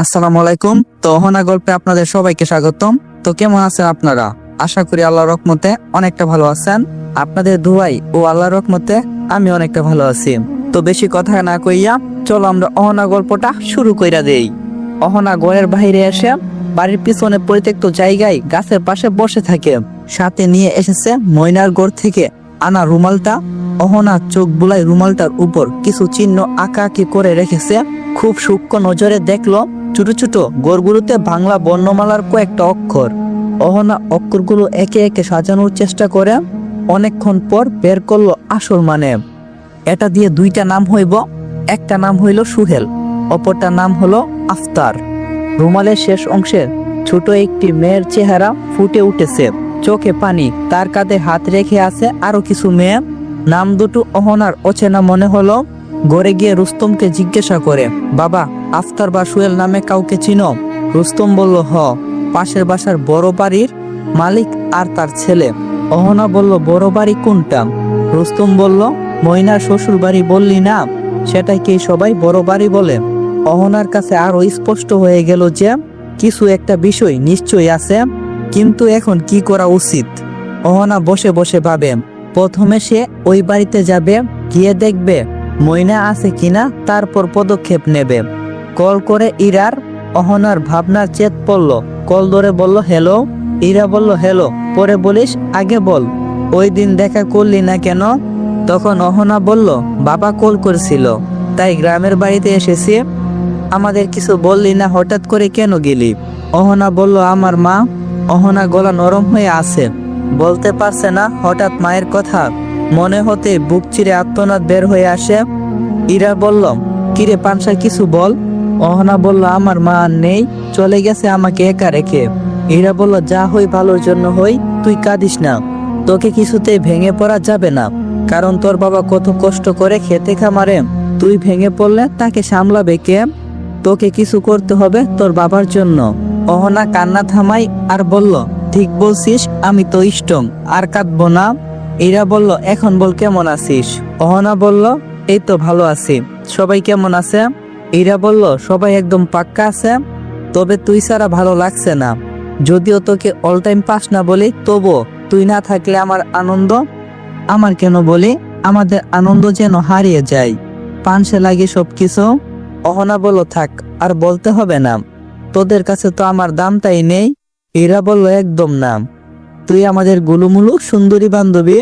আসসালামু আলাইকুম। তো অহনা গল্পে আপনাদের সবাইকে স্বাগতম। তো কেমন আছেন আপনারা? আশা করি আল্লাহর রহমতে অনেকটা ভালো আছেন। আপনাদের দুয়াই ও আল্লাহর রহমতে আমি অনেকটা ভালো আছি। তো বেশি কথা না কইয়া চলো আমরা অহনা গল্পটা শুরু কইরা দেই। অহনা ঘরের বাইরে এসে বাড়ির পিছনে পরিত্যক্ত জায়গায় গাছের পাশে বসে থাকে। সাথে নিয়ে এসেছে ময়নার ঘর থেকে আনা রুমালটা। অহনা চোখ বুলাই রুমালটার উপর কিছু চিহ্ন আঁকা আঁকি করে রেখেছে। খুব সূক্ষ্ম নজরে দেখল ছোট ছোট গড়গুলোতে বাংলা বর্ণমালার কয়েকটা অক্ষর। অহনা অক্ষরগুলো একে একে সাজানোর চেষ্টা করে, অনেকক্ষণ পর বের করল আসল মানে। এটা দিয়ে দুইটা নাম হইব, একটা নাম হইল সুহেল, অপরটার নাম হলো আফতার। রুমালের শেষ অংশে ছোট একটি মেয়ের চেহারা ফুটে উঠেছে। চোখে পানি, তার কাঁধে হাত রেখে আছে আরও কিছু মেয়ে। নাম দুটো অহনার অচেনা মনে হলো। ঘরে গিয়ে রুস্তমকে জিজ্ঞাসা করে, বাবা আফতার বা সুয়েল নামে কাউকে চিনো? রুস্তম বলল, হ। পাশের বাসার বড় বাড়ির মালিক আর তার ছেলে। অহনা বলল, বড় বাড়ি কোনটা? রুস্তম বলল ময়নার শ্বশুর বাড়ি বললি না? সেটাকে সবাই বড় বাড়ি বলে। অহনার কাছে আরও স্পষ্ট হয়ে গেল যে, কিছু একটা বিষয় নিশ্চয়ই আছে, কিন্তু এখন কি করা উচিত? অহনা বসে বসে ভাবে, প্রথমে সে ওই বাড়িতে যাবে, গিয়ে দেখবে ময়না আছে কিনা, তারপর পদক্ষেপ নেবে। কল করে ইরার অহনার ভাবনার চেত পড়ল। কল ধরে বলল, হ্যালো? ইরা বলল, হ্যালো। পরে বলিস, আগে বল। ওই দিন দেখা করলি না কেন? তখন অহনা বলল, বাবা কল করেছিল, তাই গ্রামের বাড়িতে এসেছি। আমাদের কিছু বললি না, হঠাৎ করে কেন গেলি? অহনা বলল, আমার মা অহনা গলা নরম হয়ে আছে, বলতে পারছে না, হঠাৎ মায়ের কথা মনে হতে বুক চিরে আত্মনাদ বের হয়ে আসে। ইরা বলল, কিরে পানসা কিছু বল। অহনা বলল, আমার মা নেই, চলে গেছে আমাকে একা রেখে। ইরা বলল, যা হই ভালোর জন্য হই, তুই কাঁদিস না। তোকে কিছুতেই ভেঙে পড়া যাবে না, কারণ তোর বাবা কত কষ্ট করে খেতে খামারে। তুই ভেঙে পড়লে তাকে সামলাবে কে? তোকে কিছু করতে হবে তোর বাবার জন্য। অহনা কান্না থামাই আর বলল, ঠিক বলছিস, আমি তো ইষ্টম আর কাঁদবো না। এরা বলল, এখন বল কেমন আছিস? অহনা বলল, এই তো ভালো আছি। সবাই কেমন আছে? এরা বলল, সবাই একদম পাক্কা আছে, তবে তুই ছাড়া ভালো লাগছে না। যদিও তোকে অল টাইম পাস না বলি, তবুও তুই না থাকলে আমার আনন্দ? আমার কেন বলি? আমাদের আনন্দ যেন হারিয়ে যায়। পানসে লাগে সবকিছু। অহনা বলল, থাক, আর বলতে হবে না। তোদের কাছে তো আমার দামটাই নেই। এরা বলল, একদম না। তুই আমাদের গুলুমুলু সুন্দরী বান্ধবী।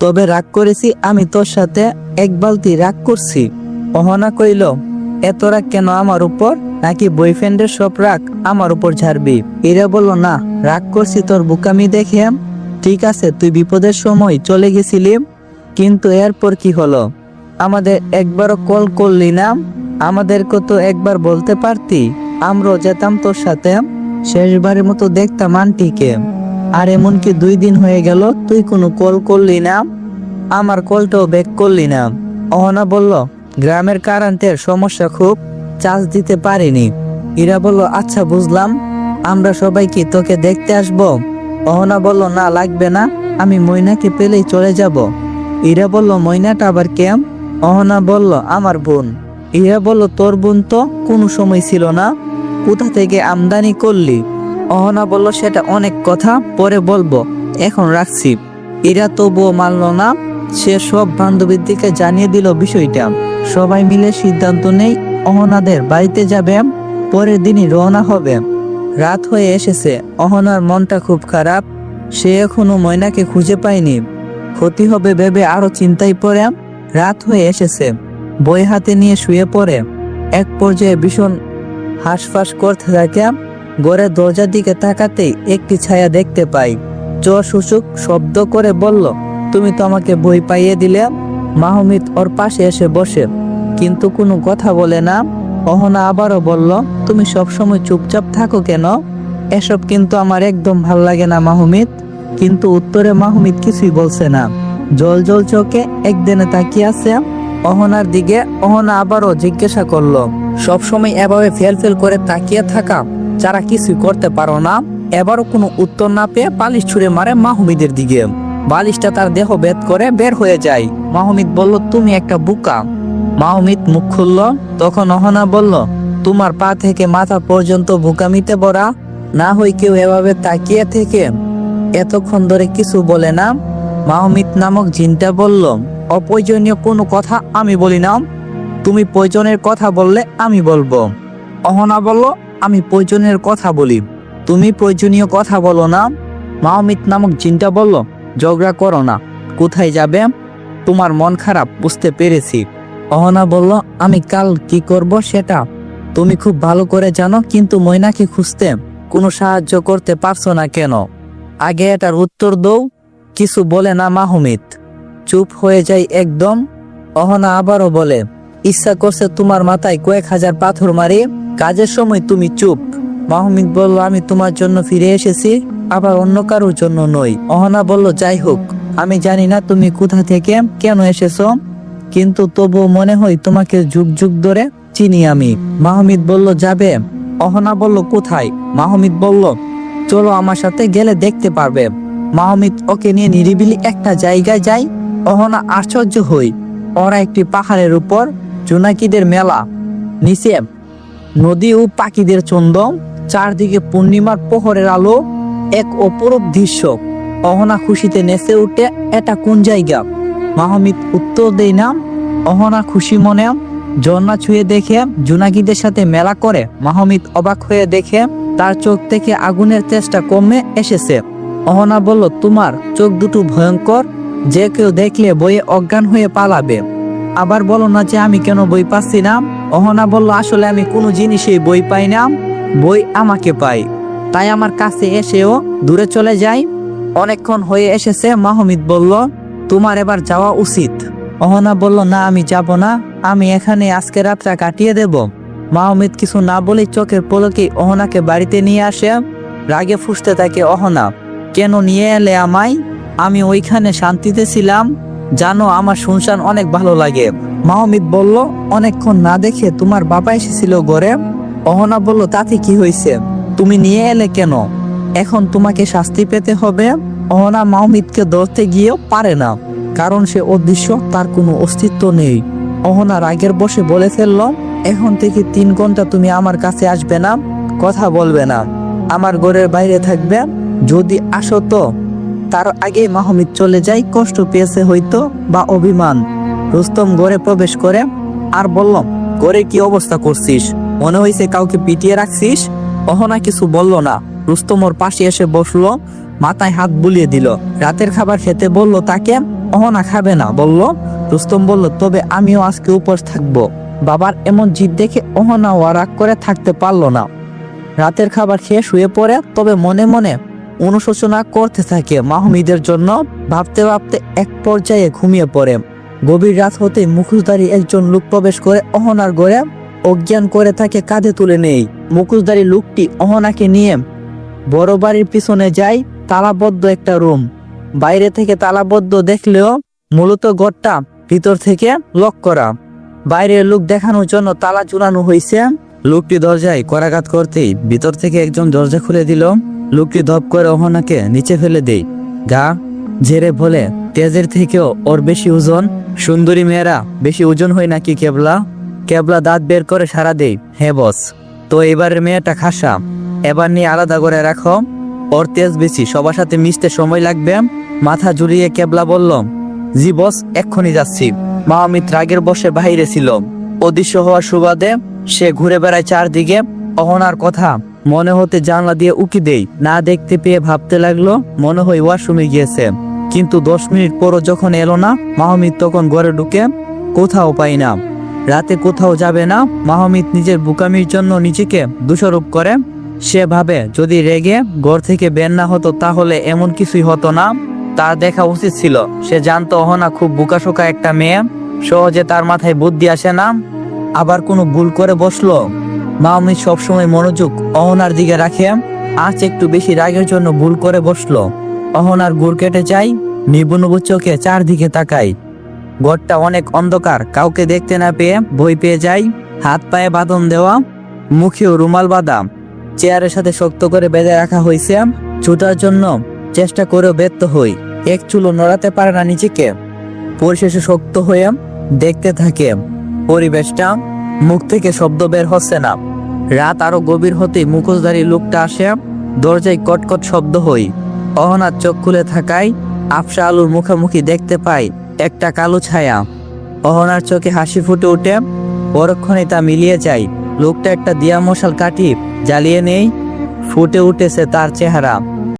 তবে রাগ করেছি, আমি তোর সাথে এক বালতি রাগ করছি। অহনা কইল এত রাগ কেন আমার উপর? নাকি বয়ফ্রেন্ডের সব রাগ আমার উপর ঝাড়বি? এরা বলল, না, রাগ করছি তোর বুকামি দেখে ঠিক আছে, তুই বিপদের সময় চলে গেছিলি কিন্তু এরপর কি হলো? আমাদের একবারও কল করলি না আমাদেরকে তো একবার বলতে পারতি। আমরাও যেতাম তোর সাথে শেষবারের মতো দেখতাম আন্টিকে আর এমনকি দুই দিন হয়ে গেল, তুই কোনো কল করলি না আমার কলটাও ব্যাক করলি না অহনা বলল গ্রামের কারেন্টের সমস্যা খুব চার্জ দিতে পারিনি। ইরা বলল আচ্ছা বুঝলাম। আমরা সবাই কি তোকে দেখতে আসব? অহনা বলল, না, লাগবে না। আমি ময়নাকে পেলেই চলে যাব। ইরা বলল, ময়নাটা আবার কেম? অহনা বলল, আমার বোন। ইরা বলল, তোর বোন তো কোনো সময় ছিল না। কোথা থেকে আমদানি করলি? অহনা বলল, সেটা অনেক কথা, পরে বলব। এখন রাখছি। এরা তবুও মানল না। সে সব বান্ধবীর দিকে জানিয়ে দিল বিষয়টা। সবাই মিলে সিদ্ধান্ত নেই, অহনাদের বাড়িতে যাবে, পরের দিনই রওনা হবে। রাত হয়ে এসেছে, অহনার মনটা খুব খারাপ, সে এখনও ময়নাকে খুঁজে পায়নি। ক্ষতি হবে ভেবে আরও চিন্তায় পড়ে, রাত হয়ে এসেছে। বই হাতে নিয়ে শুয়ে পড়ে। এক পর্যায়ে ভীষণ হাঁসফাঁস করতে থাকে, ঘরের দরজার দিকে তাকাতেই একটি ছায়া দেখতে পাই। চোর সূচক শব্দ করে বলল তুমি তো আমাকে বই পাইয়ে দিলে, মাহমিদ ওর পাশে এসে বসে। কিন্তু কোনো কথা বলে না। অহনা আবারও বলল, তুমি সবসময় চুপচাপ থাকো কেন? এসব কিন্তু আমার একদম ভালো লাগে না, মাহমিদ। কিন্তু উত্তরে মাহমিদ কিছুই বলছে না। জল জল চোখে একদিনে তাকিয়ে আছে। অহনার দিকে অহনা আবারও জিজ্ঞাসা করল, সবসময় এভাবে ফেল ফেল করে তাকিয়ে থাকা যারা কিছুই করতে পারো না? এবারও কোনো উত্তর না পেয়ে পালিশ ছুঁড়ে মারে মাহমিদের দিকে। বালিশটা তার দেহ ভেদ করে বের হয়ে যায়। মাহমিদ বলল, তুমি একটা বুকা। মাহমিদ মুখ খুলল। তখন অহনা বলল, তোমার পা থেকে মাথা পর্যন্ত বোকামিতে ভরা না হয় কেউ এভাবে তাকিয়ে থেকে। এতক্ষণ ধরে কিছু বলে না। মাহমিদ নামক জিনটা বলল, অপ্রয়োজনীয় কোনো কথা আমি বলি না। তুমি প্রয়োজনের কথা বললে আমি বলব। অহনা বলল, আমি প্রয়োজনের কথা বলি। তুমি প্রয়োজনীয় কথা বলো না। মাহমিদ নামক জিনটা বলল ঝগড়া করো না। কোথায় যাবে? তোমার মন খারাপ, বুঝতে পেরেছি। অহনা বলল, আমি কাল কি করব সেটা? তুমি খুব ভালো করে জানো, কিন্তু ময়নাকে খুঁজতে কোনো সাহায্য করতে পারছ না কেন? আগে এটার উত্তর দৌ কিছু বলে না মাহমিদ। চুপ হয়ে যায় একদম। অহনা আবারও বলে, ইচ্ছা করছে তোমার মাথায় কয়েক হাজার পাথর মারি। কাজের সময় তুমি চুপ। মাহমিদ বলল, আমি তোমার জন্য ফিরে এসেছি। আবার অন্য কারোর জন্য নই। অহনা বলল, যাই হোক, আমি জানি না তুমি কোথা থেকে, কেন এসেছ, কিন্তু তবু মনে হয় তোমাকে যুগ যুগ ধরে চিনি আমি। মাহমিদ বলল, যাবে। অহনা বলল, কোথায়? মাহমিদ বলল, চলো আমার সাথে গেলে দেখতে পারবে। মাহমিদ, ওকে নিয়ে নিরিবিলি একটা জায়গায় যায় অহনা আশ্চর্য হই, ওরা একটি পাহাড়ের উপর জোনাকিদের মেলা, নিচে নদী ও পাখিদের চন্দন, চারদিকে পূর্ণিমার প্রহরের আলো এক অপরূপ দৃশ্য। অহনা খুশিতে নেচে উঠে, এটা কোন জায়গা? মাহমিদ উত্তর দেয় না অহনা খুশি মনে। ঝর্ণা ছুঁয়ে দেখে, জোনাকিদের সাথে মেলা করে। মাহমিদ অবাক হয়ে দেখে, তার চোখ থেকে আগুনের চেষ্টা কমে এসেছে। অহনা বলল, তোমার চোখ দুটো ভয়ঙ্কর। যে কেউ দেখলে বইয়ে অজ্ঞান হয়ে পালাবে। আবার বলো না যে আমি কেন বই পাচ্ছি না অহনা বলল, আসলে আমি কোনো জিনিসেই বই পাই না বই আমাকে পাই তাই আমার কাছে এসেও দূরে চলে যাই। অনেকক্ষণ হয়ে এসেছে, মাহমিদ বলল, তোমার এবার যাওয়া উচিত। অহনা বলল, না, আমি যাব না। আমি এখানে আজকে রাতটা কাটিয়ে দেব। মাহমিদ কিছু না বলেই চোখের পলকে অহনাকে বাড়িতে নিয়ে আসে। রাগে ফুসতে থাকে অহনা, কেন নিয়ে এলে আমায়? আমি ওইখানে শান্তিতে ছিলাম। জানো, আমার শুনশান অনেক ভালো লাগে। মাহমিদ বলল, অনেকক্ষণ না দেখে তোমার বাবা এসেছিল ঘরে? অহনা বলল, তাতে কি হয়েছে? তুমি নিয়ে এলে কেন? এখন তোমাকে শাস্তি পেতে হবে। অহনা মাহমিদকে ধরতে গিয়েও পারে না, কারণ সে অদৃশ্য, তার কোনো অস্তিত্ব নেই। অহনা রাগের বসে বলে ফেলল, এখন থেকে তিন ঘণ্টা তুমি আমার কাছে আসবে না, কথা বলবে না। আমার ঘরের বাইরে থাকবে। যদি আসো তো। তার আগে মাহমিদ চলে যায়, কষ্ট পেয়েছে হয়তো বা অভিমান। রুস্তম ঘরে প্রবেশ করে আর বলল, ঘরে কি অবস্থা করছিস? মনে হয়েছে কাউকে পিটিয়ে রাখছিস? অহনা কিছু বলল না। রুস্তম ওর পাশে এসে বসল, মাথায় হাত বুলিয়ে দিল। রাতের খাবার খেতে বলল, তাকে অহনা খাবে না। বলল, রুস্তম বলল, তবে আমিও আজকে উপোস থাকব। বাবার এমন জিদ দেখে অহনা ও রাগ করে থাকতে পারল না। রাতের খাবার খেয়ে শুয়ে পড়ে, তবে মনে মনে অনুশোচনা করতে থাকে মাহমিদের জন্য। ভাবতে ভাবতে এক পর্যায়ে ঘুমিয়ে পড়ে। গভীর রাত হতে মুখোশধারী একজন লোক প্রবেশ করে অহনার ঘরে অজ্ঞান করে তাকে কাঁধে তুলে নেই। মুখোশধারী লোকটি অহনাকে নিয়ে বড় বাড়ির পিছনে যায় তালাবদ্ধ একটা রুম। বাইরে থেকে তালাবদ্ধ দেখলেও মূলত ঘরটা ভিতর থেকে লক করা। বাইরের লোক দেখানোর জন্য তালা চুলানো হয়েছে। লোকটি দরজায় করাঘাত করতেই ভিতর থেকে একজন দরজা খুলে দিল। লোকটি ধপ করে অহনাকে নিচে ফেলে দেই গা, ঝেড়ে বলে, তেজের থেকেও ওর বেশি ওজন? সুন্দরী মেয়েরা, বেশি ওজন হয় নাকি কেবলা? কেবলা দাঁত বের করে সারা দেই। হ্যাঁ বস, তো এবারের মেয়েটা খাসা। এবার নিয়ে আলাদা করে রাখো। ওর তেজ বেশি, সবার সাথে মিশতে সময় লাগবে। মাথা জুড়িয়ে কেবলা বলল জি বস, এক্ষুনি যাচ্ছি। মাহমিদ রাগের বসে বাইরে ছিল। অদৃশ্য হওয়ার সুবাদে সে ঘুরে বেড়ায় চারদিকে। অহনার কথা মনে হতে জানলা দিয়ে উকি দেই। না দেখতে পেয়ে ভাবতে লাগল, মনে হয় ওয়াশরুমে গিয়েছে। কিন্তু দশ মিনিট পরও যখন এলো না মাহমিদ তখন ঘরে ঢুকে কোথাও পাই না। রাতে কোথাও যাবে না, মাহমিদ নিজের বুকামির জন্য নিজেকে দোষারোপ করে। সে ভাবে যদি রেগে ঘর থেকে বের না হতো তাহলে এমন কিছুই হতো না। তার দেখা উচিত ছিল। সে জানতো অহনা খুব বুকাশোকা একটা মেয়ে। সহজে তার মাথায় বুদ্ধি আসে না। আবার কোনো ভুল করে বসল। মাহমিদ সবসময় মনোযোগ অহনার দিকে রাখে। আজ একটু বেশি রাগের জন্য ভুল করে বসল। অহনার গুড় কেটে চাই নিবুনবু চোখে চারদিকে তাকাই ঘরটা অনেক অন্ধকার, কাউকে দেখতে না পেয়ে ভয় পেয়ে যাই। হাত পায়ে বাঁধন দেওয়া, মুখেও রুমাল বাঁধা। চেয়ারের সাথে শক্ত করে বেঁধে রাখা হয়েছে ছুটার জন্য চেষ্টা করেও ব্যর্থ হই। এক চুলো নড়াতে পারে না নিজেকে। পরিশেষে শক্ত হয়ে দেখতে থাকে, পরিবেশটা মুখ থেকে শব্দ বের হচ্ছে না। রাত আরও গভীর হতে মুখোশধারী লোকটা আসে, দরজায় কটকট শব্দ হই। অহনার চোখ খুলে থাকায় আফসা আলুর মুখোমুখি দেখতে পাই একটা কালো ছায়া। অহনার চোখে হাসি ফুটে উঠে পরক্ষণে তা মিলিয়ে যায়। লোকটা একটা দিয়া মশাল কাটি জ্বালিয়ে নেই ফুটে উঠেছে তার চেহারা।